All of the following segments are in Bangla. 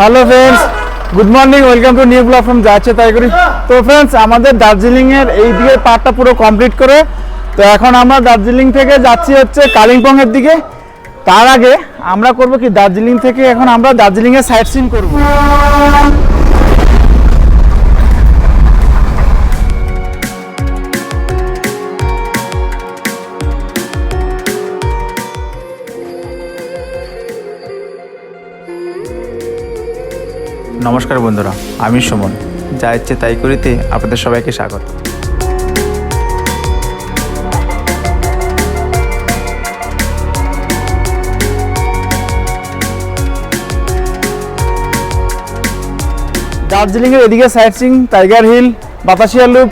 Hello friends good morning welcome to new blog from যাচ্ছে তাই করি তো ফ্রেন্ডস আমাদের দার্জিলিংয়ের এই দিকে পার্টটা পুরো কমপ্লিট করে। তো, এখন আমরা দার্জিলিং থেকে যাচ্ছি হচ্ছে কালিম্পংয়ের দিকে। তার আগে আমরা করব কি, দার্জিলিং থেকে এখন আমরা দার্জিলিং এর সাইট সিন করব। নমস্কার বন্ধুরা, আমি সুমন। যা ইচ্ছে তাই করিতে আপনাদের সবাইকে স্বাগত। দার্জিলিংয়ের এদিকে sightseeing, Tiger Hill, Batasia Loop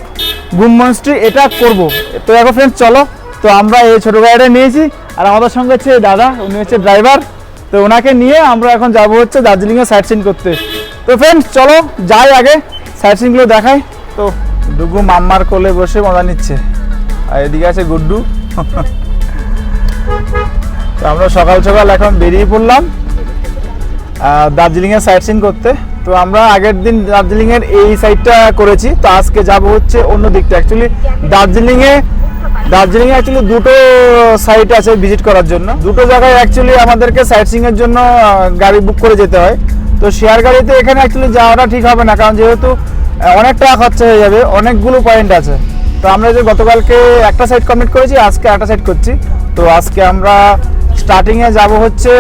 Ghum Monastery এটা করব। তো এখন ফ্রেন্ডস চলো। তো আমরা এই ছোটো গাড়িটা নিয়েছি, আর আমাদের সঙ্গে হচ্ছে দাদা, উনি হচ্ছে ড্রাইভার তো ওনাকে নিয়ে আমরা এখন যাব হচ্ছে দার্জিলিংয়ে সাইট সিন করতে। তো ফ্রেন্ডস চলো, যাই আগে। সাইট সিনগুলো দেখাই। তো ডুগু মাম্মার কোলে বসে মজা নিচ্ছে। আর এদিকে আছে গুড্ডু। তো আমরা সকাল সকাল এখন বেরিয়ে পড়লাম দার্জিলিংয়ের সাইট সিন করতে। তো আমরা আগের দিন দার্জিলিংয়ের এই সাইডটা করেছি। তো আজকে যাব হচ্ছে অন্য দিকটা। অ্যাকচুয়ালি দার্জিলিংয়ে দার্জিলিংয়ে অ্যাকচুয়ালি দুটো সাইট আছে ভিজিট করার জন্য। দুটো জায়গায় অ্যাকচুয়ালি আমাদেরকে সাইট সিংয়ের জন্য গাড়ি বুক করে যেতে হয়। তো শেয়ার গাড়িতে এখানে অ্যাকচুয়ালি যাওয়াটা ঠিক হবে না কারণ যেহেতু অনেক টাকা খরচা হয়ে যাবে অনেকগুলো পয়েন্ট আছে। তো আমরা যে গতকালকে একটা সাইড কমপ্লিট করেছি আজকে একটা সাইড করছি। তো আজকে আমরা স্টার্টিংয়ে যাব হচ্ছে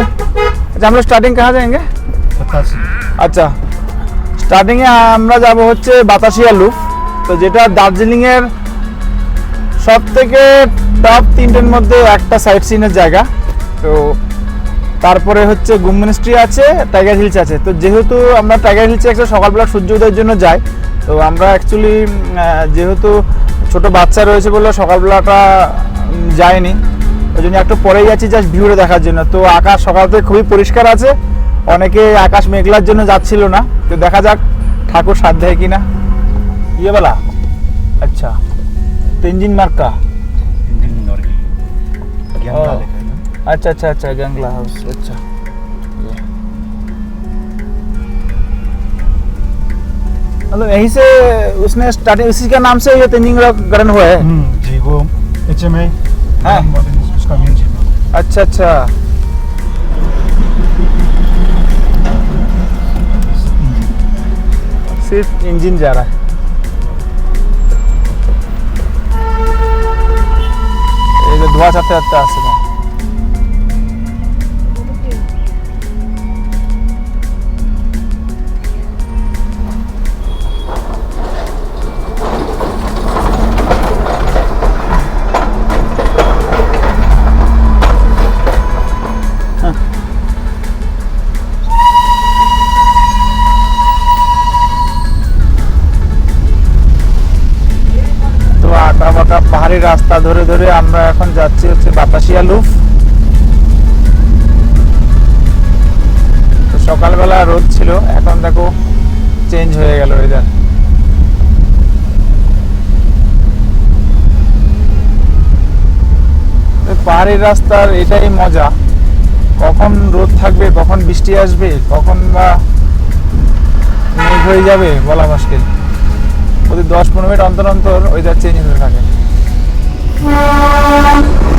আচ্ছা আমরা স্টার্টিং কাহা যাएंगे আচ্ছা স্টার্টিং এ আমরা যাব হচ্ছে বাতাসিয়া লুপ তো যেটা দার্জিলিংয়ের সব থেকে টপ তিনটের মধ্যে একটা সাইট সিনের জায়গা। তো তারপরে হচ্ছে গুম মিনিস্ট্রি আছে টাইগার হিলস আছে। তো যেহেতু আমরা টাইগার হিলসে একটা সকালবেলা সূর্য উদয়ের জন্য যাই তো আমরা অ্যাকচুয়ালি যেহেতু ছোট বাচ্চা রয়েছে বলে সকালবেলাটা যায়নি ওই জন্য একটু পরেই যাচ্ছি জাস্ট ভিউটা দেখার জন্য। তো আকাশ সকাল থেকে খুবই পরিষ্কার আছে অনেকে আকাশ মেঘলার জন্য যাচ্ছিল না তো দেখা যাক ঠাকুর সাধ্য হয় কিনা। ইয়ে বলা? আচ্ছা তেঞ্জিন মার্কা ও। अच्छा अच्छा अच्छा गंगला हाउस अच्छा। मतलब यहीं से उसने स्टार्टिंग इसी के नाम से ये तेंजिंग गार्डन हुआ है? हम्म, जी वो एच एम आई उसका मेन अच्छा अच्छा। सिर्फ़ इंजन जा रहा है। धुआँ सबसे अच्छा পাহাড়ি রাস্তা ধরে ধরে আমরা এখন যাচ্ছি হচ্ছে বাতাসিয়া লুফ। সকালবেলা রোদ ছিল, এখন দেখো চেঞ্জ হয়ে গেল ওয়েদার পাহাড়ি রাস্তার এটাই মজা। কখন রোদ থাকবে, কখন বৃষ্টি আসবে, কখন বা মেঘ হয়ে যাবে, বলা মুশকিল। প্রতি দশ পনেরো মিনিট অন্তর অন্তর ওয়েদার চেঞ্জ হতে থাকে। Thank you.